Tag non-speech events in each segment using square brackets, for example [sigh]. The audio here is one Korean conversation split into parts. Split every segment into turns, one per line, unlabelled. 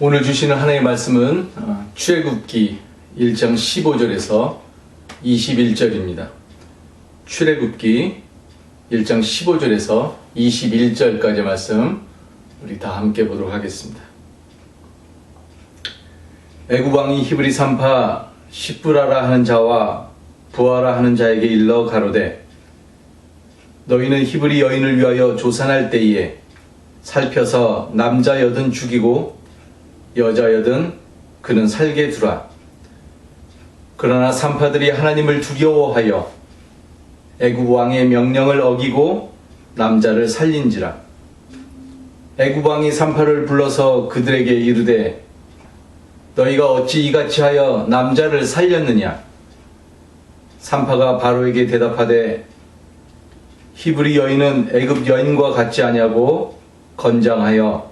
오늘 주시는 하나님의 말씀은 어, 출애굽기 1장 15절에서 21절입니다. 출애굽기 1장 15절에서 21절까지 말씀 우리 다 함께 보도록 하겠습니다. 애굽 왕이 히브리 산파 시브라라 하는 자와 부하라 하는 자에게 일러 가로되 너희는 히브리 여인을 위하여 조산할 때에 살펴서 남자 여든 죽이고 여자여든 그는 살게 두라. 그러나 산파들이 하나님을 두려워하여 애굽 왕의 명령을 어기고 남자를 살린지라. 애굽 왕이 산파를 불러서 그들에게 이르되 너희가 어찌 이같이 하여 남자를 살렸느냐? 산파가 바로에게 대답하되 히브리 여인은 애굽 여인과 같지 아니하고 건장하여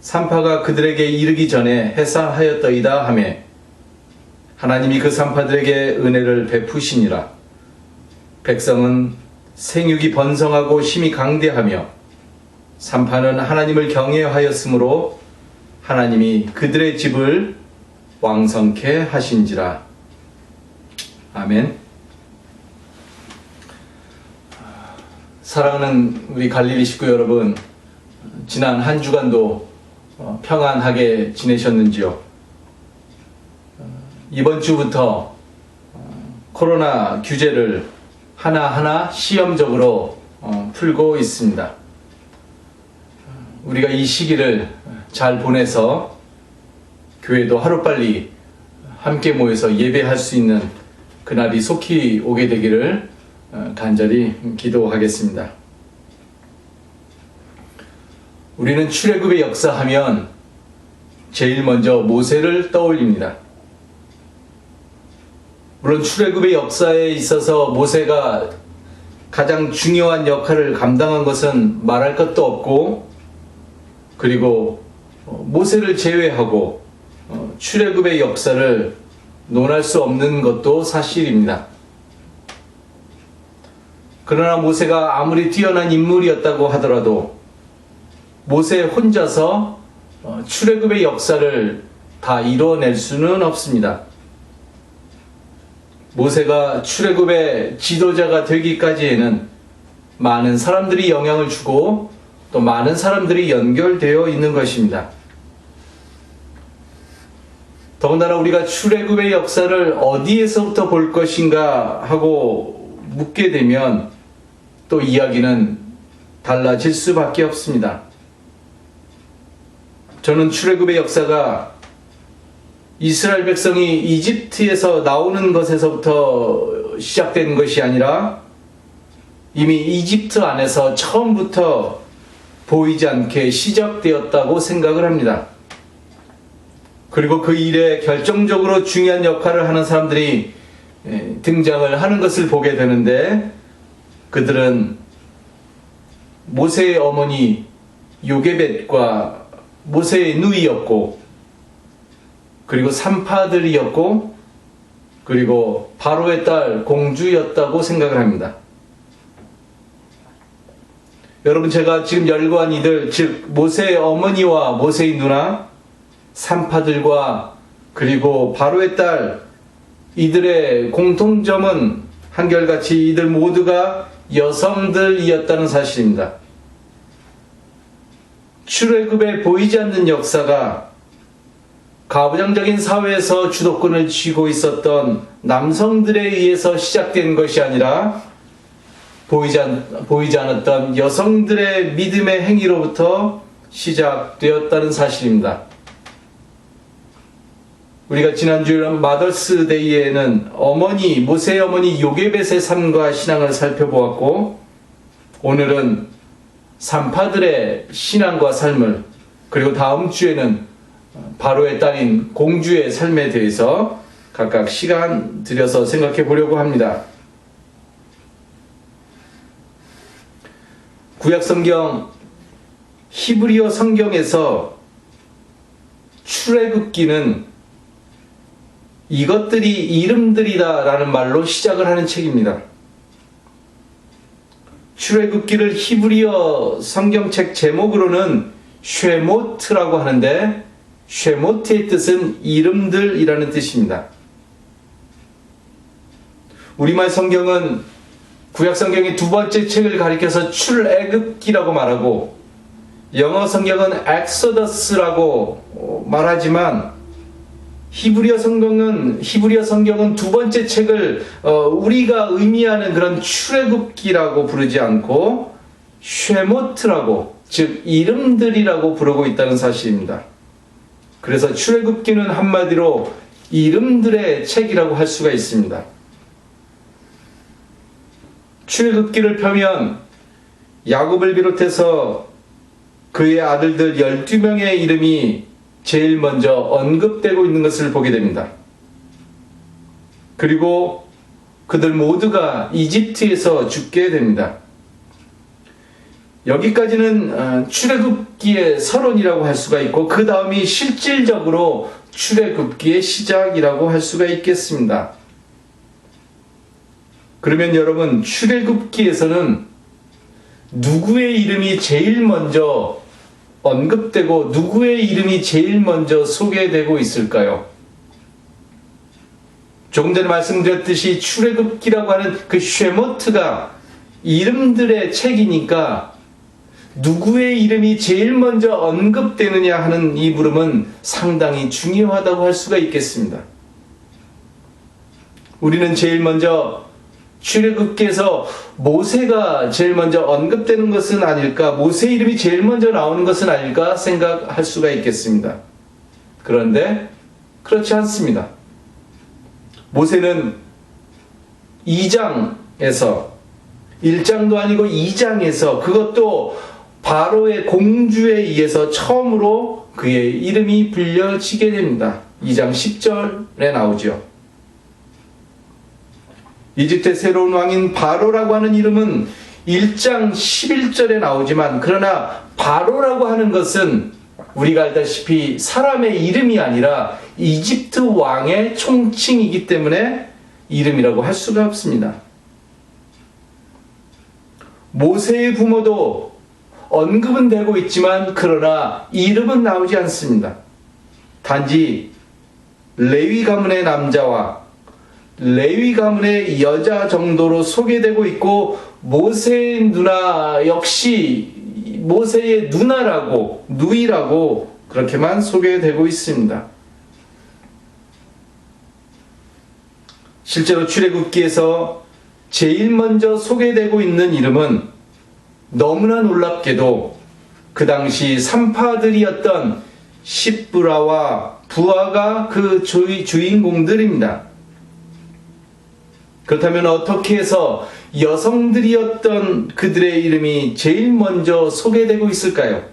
산파가 그들에게 이르기 전에 해산하였더이다 하매 하나님이 그 산파들에게 은혜를 베푸시니라 백성은 생육이 번성하고 힘이 강대하며 산파는 하나님을 경외하였으므로 하나님이 그들의 집을 왕성케 하신지라 아멘. 사랑하는 우리 갈릴리 식구 여러분, 지난 한 주간도 어, 평안하게 지내셨는지요? 어, 이번 주부터 어, 코로나 규제를 하나하나 시험적으로 어, 풀고 있습니다. 어, 우리가 이 시기를 잘 보내서 교회도 하루빨리 함께 모여서 예배할 수 있는 그날이 속히 오게 되기를 어, 간절히 기도하겠습니다. 우리는 출애굽의 역사하면 제일 먼저 모세를 떠올립니다. 물론 출애굽의 역사에 있어서 모세가 가장 중요한 역할을 감당한 것은 말할 것도 없고 그리고 어, 모세를 제외하고 어, 출애굽의 역사를 논할 수 없는 것도 사실입니다. 그러나 모세가 아무리 뛰어난 인물이었다고 하더라도 모세 혼자서 어, 출애굽의 역사를 다 이뤄낼 수는 없습니다. 모세가 출애굽의 지도자가 되기까지에는 많은 사람들이 영향을 주고 또 많은 사람들이 연결되어 있는 것입니다. 더군다나 우리가 출애굽의 역사를 어디에서부터 볼 것인가 하고 묻게 되면 또 이야기는 달라질 수밖에 없습니다. 저는 출애굽의 역사가 이스라엘 백성이 이집트에서 나오는 것에서부터 시작된 것이 아니라 이미 이집트 안에서 처음부터 보이지 않게 시작되었다고 생각을 합니다. 그리고 그 일에 결정적으로 중요한 역할을 하는 사람들이 예, 등장을 하는 것을 보게 되는데 그들은 모세의 어머니 요게벳과 모세의 누이였고 그리고 산파들이었고 그리고 바로의 딸 공주였다고 생각을 합니다. 여러분 제가 지금 열거한 이들 즉 모세의 어머니와 모세의 누나 산파들과 그리고 바로의 딸 이들의 공통점은 한결같이 이들 모두가 여성들이었다는 사실입니다. 출애굽에 보이지 않는 역사가 가부장적인 사회에서 주도권을 쥐고 있었던 남성들에 의해서 시작된 것이 아니라 보이지, 않, 보이지 않았던 여성들의 믿음의 행위로부터 시작되었다는 사실입니다. 우리가 지난주 마더스 데이에는 어머니 모세 어머니 요게벳의 삶과 신앙을 살펴보았고 오늘은 산파들의 신앙과 삶을 그리고 다음 주에는 바로의 딸인 공주의 삶에 대해서 각각 시간 들여서 생각해 보려고 합니다. 구약 성경 히브리어 성경에서 출애굽기는 이것들이 이름들이다라는 말로 시작을 하는 책입니다. 출애굽기를 히브리어 성경책 제목으로는 쉐모트라고 하는데 쉐모트의 뜻은 이름들이라는 뜻입니다. 우리말 성경은 구약 성경의 두 번째 책을 가리켜서 출애굽기라고 말하고 영어 성경은 엑소더스라고 말하지만 히브리어 성경은 히브리어 성경은 두 번째 책을 어, 우리가 의미하는 그런 출애굽기라고 부르지 않고 쉐모트라고 즉 이름들이라고 부르고 있다는 사실입니다. 그래서 출애굽기는 한마디로 이름들의 책이라고 할 수가 있습니다. 출애굽기를 펴면 야곱을 비롯해서 그의 아들들 12명의 이름이 제일 먼저 언급되고 있는 것을 보게 됩니다. 그리고 그들 모두가 이집트에서 죽게 됩니다. 여기까지는 어, 출애굽기의 서론이라고 할 수가 있고 그 다음이 실질적으로 출애굽기의 시작이라고 할 수가 있겠습니다. 그러면 여러분 출애굽기에서는 누구의 이름이 제일 먼저 언급되고 누구의 이름이 제일 먼저 소개되고 있을까요? 조금 전에 말씀드렸듯이 출애굽기라고 하는 그 쉐모트가 이름들의 책이니까 누구의 이름이 제일 먼저 언급되느냐 하는 이 물음은 상당히 중요하다고 할 수가 있겠습니다. 우리는 제일 먼저 출애굽기에서 모세가 제일 먼저 언급되는 것은 아닐까, 모세 이름이 제일 먼저 나오는 것은 아닐까 생각할 수가 있겠습니다. 그런데 그렇지 않습니다. 모세는 2장에서 1장도 아니고 2장에서 그것도 바로의 공주에 의해서 처음으로 그의 이름이 불려지게 됩니다. 2장 10절에 나오죠. 이집트의 새로운 왕인 바로라고 하는 이름은 1장 11절에 나오지만 그러나 바로라고 하는 것은 우리가 알다시피 사람의 이름이 아니라 이집트 왕의 총칭이기 때문에 이름이라고 할 수가 없습니다. 모세의 부모도 언급은 되고 있지만 그러나 이름은 나오지 않습니다. 단지 레위 가문의 남자와 레위 가문의 여자 정도로 소개되고 있고 모세의 누나 역시 모세의 누나라고 누이라고 그렇게만 소개되고 있습니다. 실제로 출애굽기에서 제일 먼저 소개되고 있는 이름은 너무나 놀랍게도 그 당시 삼파들이었던 십브라와 부하가 그 주인공들입니다. 그렇다면 어떻게 해서 여성들이었던 그들의 이름이 제일 먼저 소개되고 있을까요?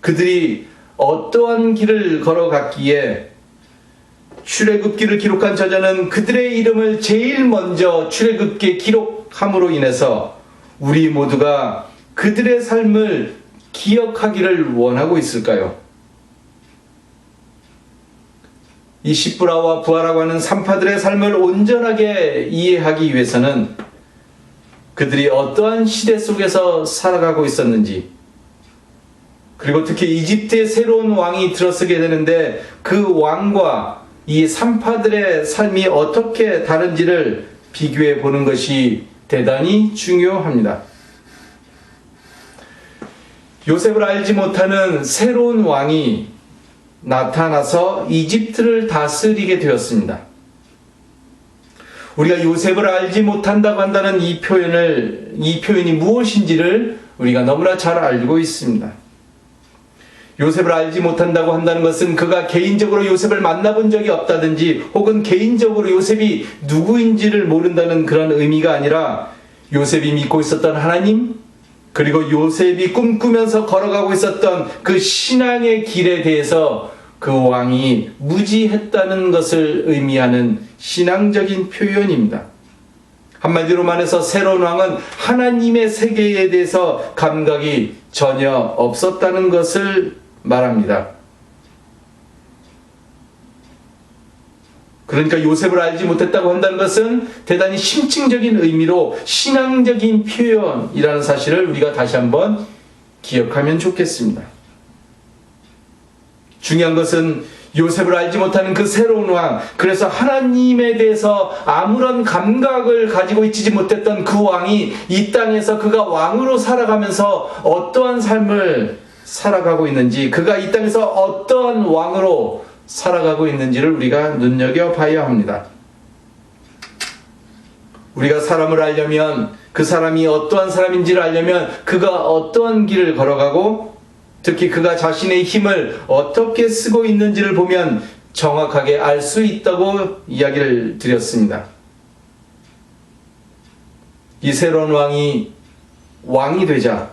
그들이 어떠한 길을 걸어갔기에 출애굽기를 기록한 저자는 그들의 이름을 제일 먼저 출애굽기에 기록함으로 인해서 우리 모두가 그들의 삶을 기억하기를 원하고 있을까요? 이 시브라와 부하라고 하는 산파들의 삶을 온전하게 이해하기 위해서는 그들이 어떠한 시대 속에서 살아가고 있었는지 그리고 특히 이집트의 새로운 왕이 들어서게 되는데 그 왕과 이 산파들의 삶이 어떻게 다른지를 비교해 보는 것이 대단히 중요합니다. 요셉을 알지 못하는 새로운 왕이 나타나서 이집트를 다스리게 되었습니다. 우리가 요셉을 알지 못한다고 한다는 이 표현을, 이 표현이 무엇인지를 우리가 너무나 잘 알고 있습니다. 요셉을 알지 못한다고 한다는 것은 그가 개인적으로 요셉을 만나본 적이 없다든지 혹은 개인적으로 요셉이 누구인지를 모른다는 그런 의미가 아니라 요셉이 믿고 있었던 하나님 그리고 요셉이 꿈꾸면서 걸어가고 있었던 그 신앙의 길에 대해서 그 왕이 무지했다는 것을 의미하는 신앙적인 표현입니다. 한마디로 말해서 새로운 왕은 하나님의 세계에 대해서 감각이 전혀 없었다는 것을 말합니다. 그러니까 요셉을 알지 못했다고 한다는 것은 대단히 심층적인 의미로 신앙적인 표현이라는 사실을 우리가 다시 한번 기억하면 좋겠습니다. 중요한 것은 요셉을 알지 못하는 그 새로운 왕, 그래서 하나님에 대해서 아무런 감각을 가지고 있지 못했던 그 왕이 이 땅에서 그가 왕으로 살아가면서 어떠한 삶을 살아가고 있는지, 그가 이 땅에서 어떠한 왕으로 살아가고 있는지를 우리가 눈여겨 봐야 합니다. 우리가 사람을 알려면 그 사람이 어떠한 사람인지를 알려면 그가 어떠한 길을 걸어가고 특히 그가 자신의 힘을 어떻게 쓰고 있는지를 보면 정확하게 알 수 있다고 이야기를 드렸습니다. 이 새로운 왕이 왕이 되자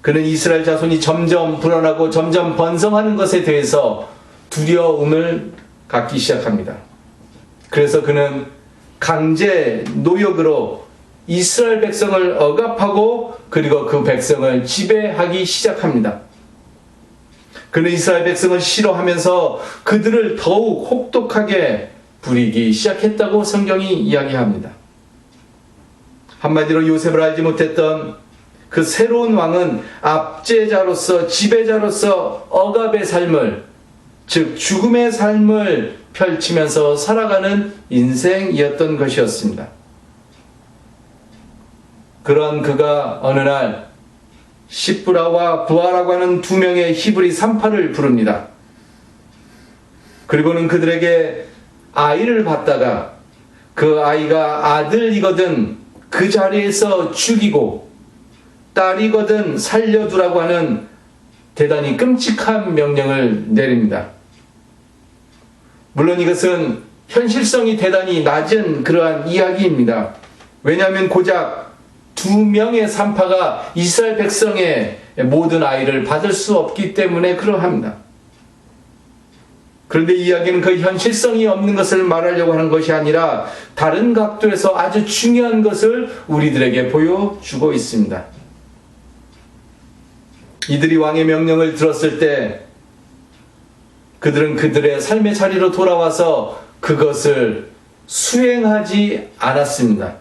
그는 이스라엘 자손이 점점 불어나고 점점 번성하는 것에 대해서 두려움을 갖기 시작합니다. 그래서 그는 강제 노역으로 이스라엘 백성을 억압하고 그리고 그 백성을 지배하기 시작합니다. 그는 이스라엘 백성을 싫어하면서 그들을 더욱 혹독하게 부리기 시작했다고 성경이 이야기합니다. 한마디로 요셉을 알지 못했던 그 새로운 왕은 압제자로서 지배자로서 억압의 삶을 즉 죽음의 삶을 펼치면서 살아가는 인생이었던 것이었습니다. 그런 그가 어느 날 시브라와 부하라고 하는 두 명의 히브리 산파를 부릅니다. 그리고는 그들에게 아이를 받다가 그 아이가 아들이거든 그 자리에서 죽이고 딸이거든 살려두라고 하는 대단히 끔찍한 명령을 내립니다. 물론 이것은 현실성이 대단히 낮은 그러한 이야기입니다. 왜냐하면 고작 두 명의 산파가 이스라엘 백성의 모든 아이를 받을 수 없기 때문에 그러합니다. 그런데 이 이야기는 그 현실성이 없는 것을 말하려고 하는 것이 아니라 다른 각도에서 아주 중요한 것을 우리들에게 보여주고 있습니다. 이들이 왕의 명령을 들었을 때 그들은 그들의 삶의 자리로 돌아와서 그것을 수행하지 않았습니다.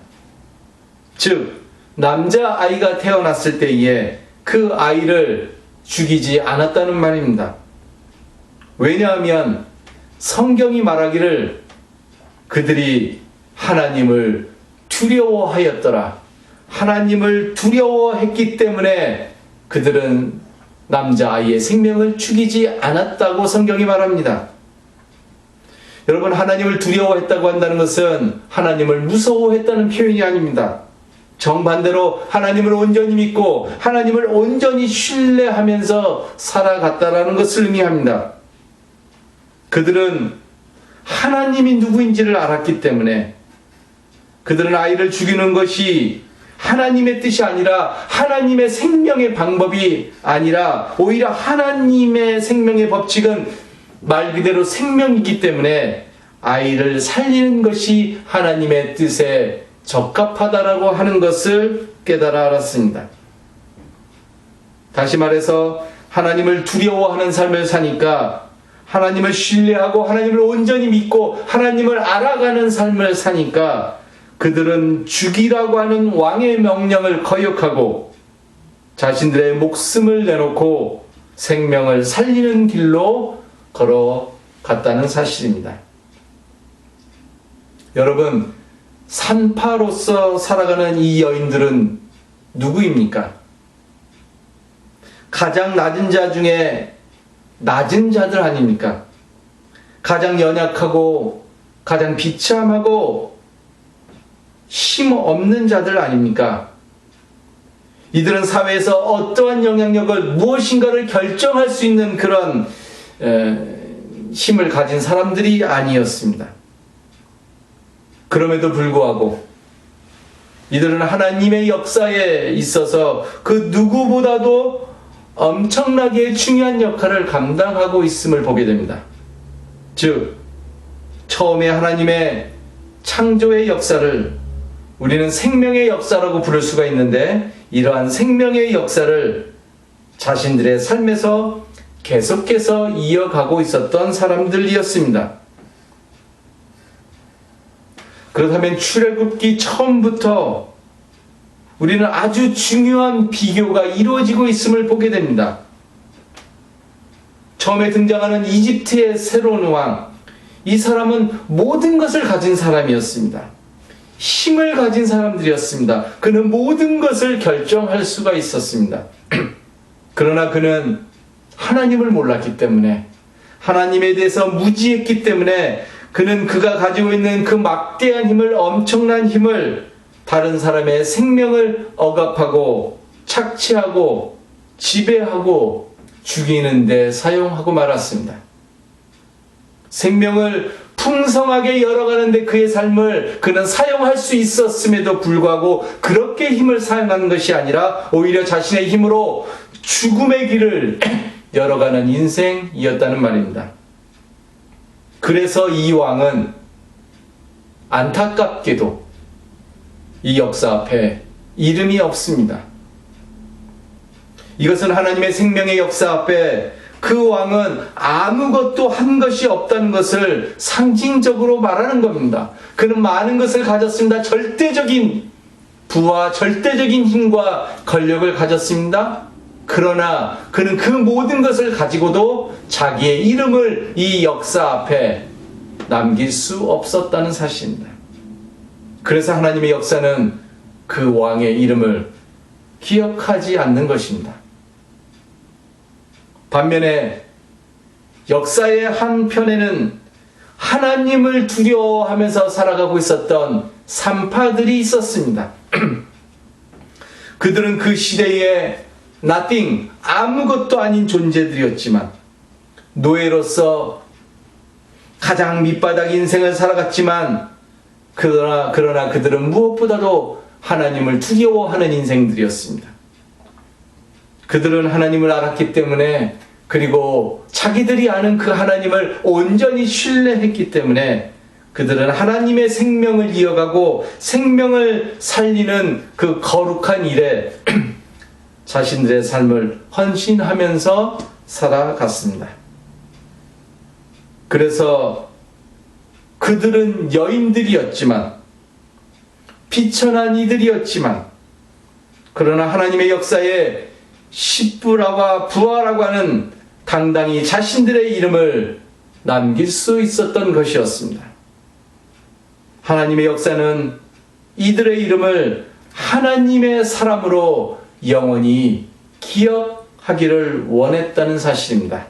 즉, 남자 아이가 태어났을 때에 그 아이를 죽이지 않았다는 말입니다. 왜냐하면 성경이 말하기를 그들이 하나님을 두려워하였더라. 하나님을 두려워했기 때문에 그들은 남자아이의 생명을 죽이지 않았다고 성경이 말합니다. 여러분, 하나님을 두려워했다고 한다는 것은 하나님을 무서워했다는 표현이 아닙니다. 정반대로 하나님을 온전히 믿고 하나님을 온전히 신뢰하면서 살아갔다라는 것을 의미합니다. 그들은 하나님이 누구인지를 알았기 때문에 그들은 아이를 죽이는 것이 하나님의 뜻이 아니라 하나님의 생명의 방법이 아니라 오히려 하나님의 생명의 법칙은 말 그대로 생명이기 때문에 아이를 살리는 것이 하나님의 뜻에 적합하다라고 하는 것을 깨달아 알았습니다. 다시 말해서 하나님을 두려워하는 삶을 사니까 하나님을 신뢰하고 하나님을 온전히 믿고 하나님을 알아가는 삶을 사니까 그들은 죽이라고 하는 왕의 명령을 거역하고 자신들의 목숨을 내놓고 생명을 살리는 길로 걸어갔다는 사실입니다. 여러분, 산파로서 살아가는 이 여인들은 누구입니까? 가장 낮은 자 중에 낮은 자들 아닙니까? 가장 연약하고 가장 비참하고 힘 없는 자들 아닙니까? 이들은 사회에서 어떠한 영향력을 무엇인가를 결정할 수 있는 그런 에, 힘을 가진 사람들이 아니었습니다. 그럼에도 불구하고 이들은 하나님의 역사에 있어서 그 누구보다도 엄청나게 중요한 역할을 감당하고 있음을 보게 됩니다. 즉, 처음에 하나님의 창조의 역사를 우리는 생명의 역사라고 부를 수가 있는데 이러한 생명의 역사를 자신들의 삶에서 계속해서 이어가고 있었던 사람들이었습니다. 그렇다면 출애굽기 처음부터 우리는 아주 중요한 비교가 이루어지고 있음을 보게 됩니다. 처음에 등장하는 이집트의 새로운 왕. 이 사람은 모든 것을 가진 사람이었습니다. 힘을 가진 사람들이었습니다. 그는 모든 것을 결정할 수가 있었습니다. [clears throat] 그러나 그는 하나님을 몰랐기 때문에 하나님에 대해서 무지했기 때문에 그는 그가 가지고 있는 그 막대한 힘을 엄청난 힘을 다른 사람의 생명을 억압하고 착취하고 지배하고 죽이는 데 사용하고 말았습니다. 생명을 풍성하게 열어가는데 그의 삶을 그는 사용할 수 있었음에도 불구하고 그렇게 힘을 사용하는 것이 아니라 오히려 자신의 힘으로 죽음의 길을 [clears throat] 열어가는 인생이었다는 말입니다. 그래서 이 왕은 안타깝게도 이 역사 앞에 이름이 없습니다. 이것은 하나님의 생명의 역사 앞에 그 왕은 아무것도 한 것이 없다는 것을 상징적으로 말하는 겁니다. 그는 많은 것을 가졌습니다. 절대적인 부와 절대적인 힘과 권력을 가졌습니다. 그러나 그는 그 모든 것을 가지고도 자기의 이름을 이 역사 앞에 남길 수 없었다는 사실입니다. 그래서 하나님의 역사는 그 왕의 이름을 기억하지 않는 것입니다. 반면에 역사의 한편에는 하나님을 두려워하면서 살아가고 있었던 산파들이 있었습니다. [clears throat] 그들은 그 시대에 nothing, 아무것도 아닌 존재들이었지만 노예로서 가장 밑바닥 인생을 살아갔지만 그러나 그러나 그들은 무엇보다도 하나님을 두려워하는 인생들이었습니다. 그들은 하나님을 알았기 때문에 그리고 자기들이 아는 그 하나님을 온전히 신뢰했기 때문에 그들은 하나님의 생명을 이어가고 생명을 살리는 그 거룩한 일에 [clears throat] 자신들의 삶을 헌신하면서 살아갔습니다. 그래서 그들은 여인들이었지만 비천한 이들이었지만 그러나 하나님의 역사에 십부라와 부하라고 하는 당당히 자신들의 이름을 남길 수 있었던 것이었습니다. 하나님의 역사는 이들의 이름을 하나님의 사람으로 영원히 기억하기를 원했다는 사실입니다.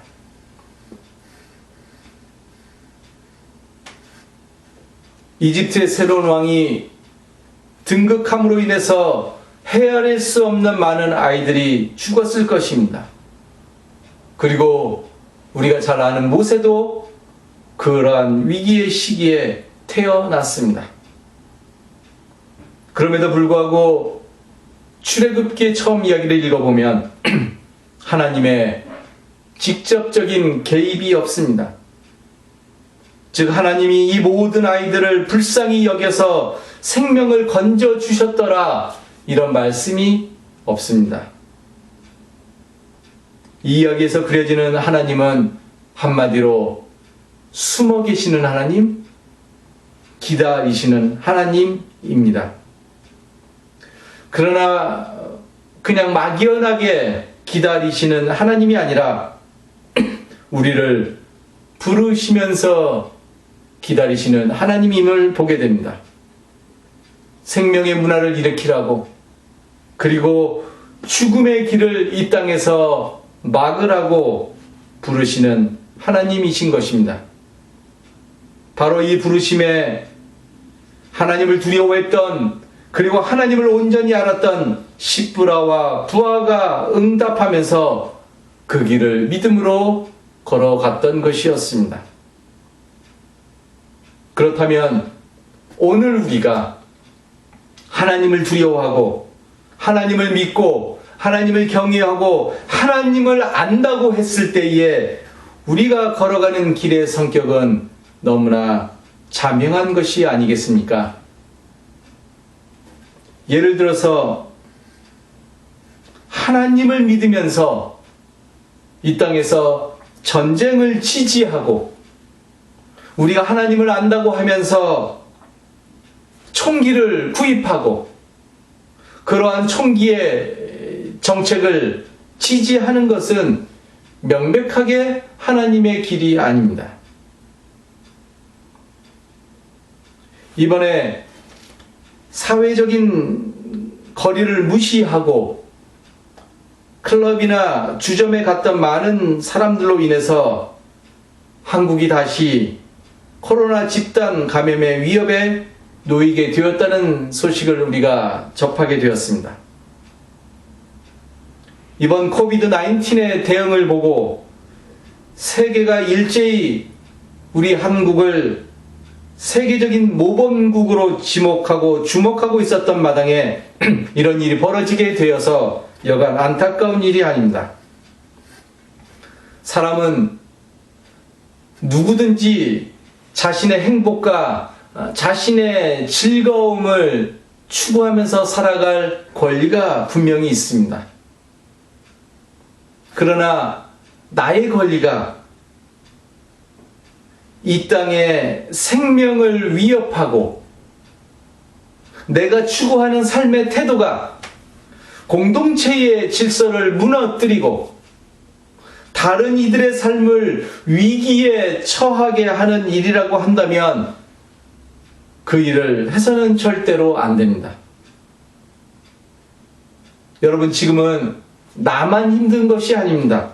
이집트의 새로운 왕이 등극함으로 인해서 헤아릴 수 없는 많은 아이들이 죽었을 것입니다. 그리고 우리가 잘 아는 모세도 그러한 위기의 시기에 태어났습니다. 그럼에도 불구하고 출애굽기의 처음 이야기를 읽어보면 [clears throat] 하나님의 직접적인 개입이 없습니다. 즉 하나님이 이 모든 아이들을 불쌍히 여겨서 생명을 건져 주셨더라 이런 말씀이 없습니다. 이 이야기에서 그려지는 하나님은 한마디로 숨어 계시는 하나님, 기다리시는 하나님입니다. 그러나 그냥 막연하게 기다리시는 하나님이 아니라 [clears throat] 우리를 부르시면서 기다리시는 하나님임을 보게 됩니다. 생명의 문화를 일으키라고 그리고 죽음의 길을 이 땅에서 막으라고 부르시는 하나님이신 것입니다. 바로 이 부르심에 하나님을 두려워했던 그리고 하나님을 온전히 알았던 십부라와 부하가 응답하면서 그 길을 믿음으로 걸어갔던 것이었습니다. 그렇다면 오늘 우리가 하나님을 두려워하고 하나님을 믿고 하나님을 경외하고 하나님을 안다고 했을 때에 우리가 걸어가는 길의 성격은 너무나 자명한 것이 아니겠습니까? 예를 들어서 하나님을 믿으면서 이 땅에서 전쟁을 지지하고 우리가 하나님을 안다고 하면서 총기를 구입하고 그러한 총기의 정책을 지지하는 것은 명백하게 하나님의 길이 아닙니다. 이번에 사회적인 거리를 무시하고 클럽이나 주점에 갔던 많은 사람들로 인해서 한국이 다시 코로나 집단 감염의 위협에 놓이게 되었다는 소식을 우리가 접하게 되었습니다. 이번 코비드 19의 대응을 보고 세계가 일제히 우리 한국을 세계적인 모범국으로 지목하고 주목하고 있었던 마당에 [clears throat] 이런 일이 벌어지게 되어서 여간 안타까운 일이 아닙니다. 사람은 누구든지 자신의 행복과 어, 자신의 즐거움을 추구하면서 살아갈 권리가 분명히 있습니다. 그러나 나의 권리가 이 땅의 생명을 위협하고 내가 추구하는 삶의 태도가 공동체의 질서를 무너뜨리고 다른 이들의 삶을 위기에 처하게 하는 일이라고 한다면 그 일을 해서는 절대로 안 됩니다. 여러분, 지금은 나만 힘든 것이 아닙니다.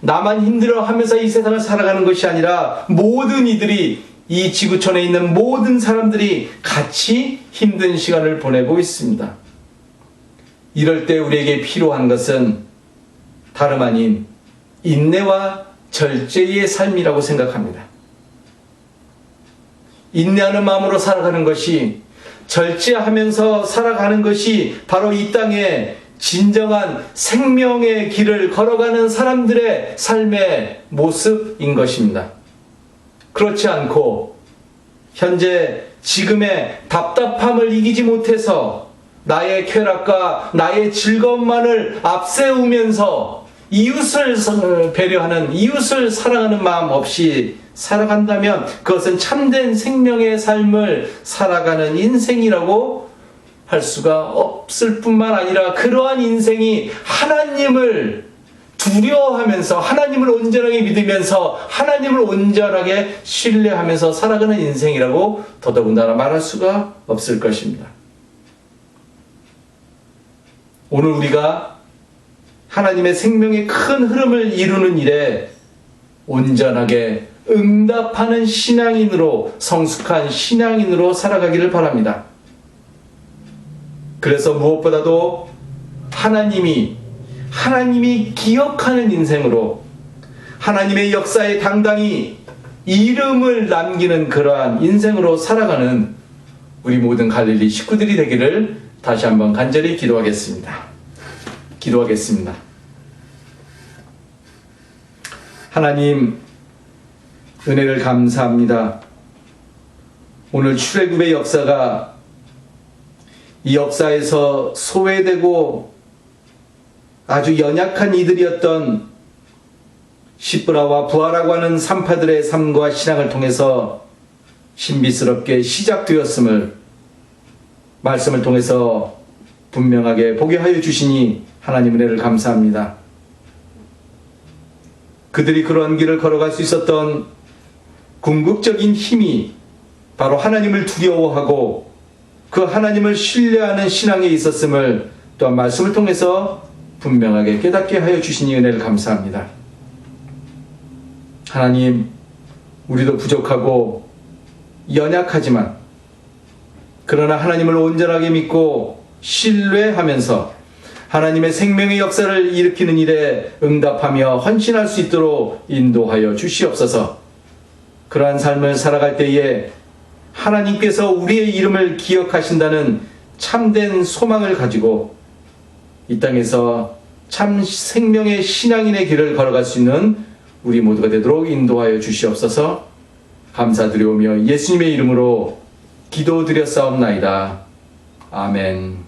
나만 힘들어 하면서 이 세상을 살아가는 것이 아니라 모든 이들이 이 지구촌에 있는 모든 사람들이 같이 힘든 시간을 보내고 있습니다. 이럴 때 우리에게 필요한 것은 다름 아닌 인내와 절제의 삶이라고 생각합니다. 인내하는 마음으로 살아가는 것이 절제하면서 살아가는 것이 바로 이 땅에 진정한 생명의 길을 걸어가는 사람들의 삶의 모습인 것입니다. 그렇지 않고 현재 지금의 답답함을 이기지 못해서 나의 쾌락과 나의 즐거움만을 앞세우면서 이웃을 배려하는 이웃을 사랑하는 마음 없이 살아간다면 그것은 참된 생명의 삶을 살아가는 인생이라고 할 수가 없을 뿐만 아니라 그러한 인생이 하나님을 두려워하면서 하나님을 온전하게 믿으면서 하나님을 온전하게 신뢰하면서 살아가는 인생이라고 더더군다나 말할 수가 없을 것입니다. 오늘 우리가 하나님의 생명의 큰 흐름을 이루는 일에 온전하게 응답하는 신앙인으로 성숙한 신앙인으로 살아가기를 바랍니다. 그래서 무엇보다도 하나님이 하나님이 기억하는 인생으로 하나님의 역사에 당당히 이름을 남기는 그러한 인생으로 살아가는 우리 모든 갈릴리 식구들이 되기를 다시 한번 간절히 기도하겠습니다. 기도하겠습니다. 하나님 은혜를 감사합니다. 오늘 출애굽의 역사가 이 역사에서 소외되고 아주 연약한 이들이었던 시브라와 부하라고 하는 산파들의 삶과 신앙을 통해서 신비스럽게 시작되었음을 말씀을 통해서 분명하게 보게 하여 주시니 하나님 은혜를 감사합니다. 그들이 그런 길을 걸어갈 수 있었던 궁극적인 힘이 바로 하나님을 두려워하고 그 하나님을 신뢰하는 신앙에 있었음을 또한 말씀을 통해서 분명하게 깨닫게 하여 주시니 은혜를 감사합니다. 하나님, 우리도 부족하고 연약하지만 그러나 하나님을 온전하게 믿고 신뢰하면서 하나님의 생명의 역사를 일으키는 일에 응답하며 헌신할 수 있도록 인도하여 주시옵소서. 그러한 삶을 살아갈 때에 하나님께서 우리의 이름을 기억하신다는 참된 소망을 가지고 이 땅에서 참 생명의 신앙인의 길을 걸어갈 수 있는 우리 모두가 되도록 인도하여 주시옵소서 감사드리오며 예수님의 이름으로 기도드렸사옵나이다. 아멘.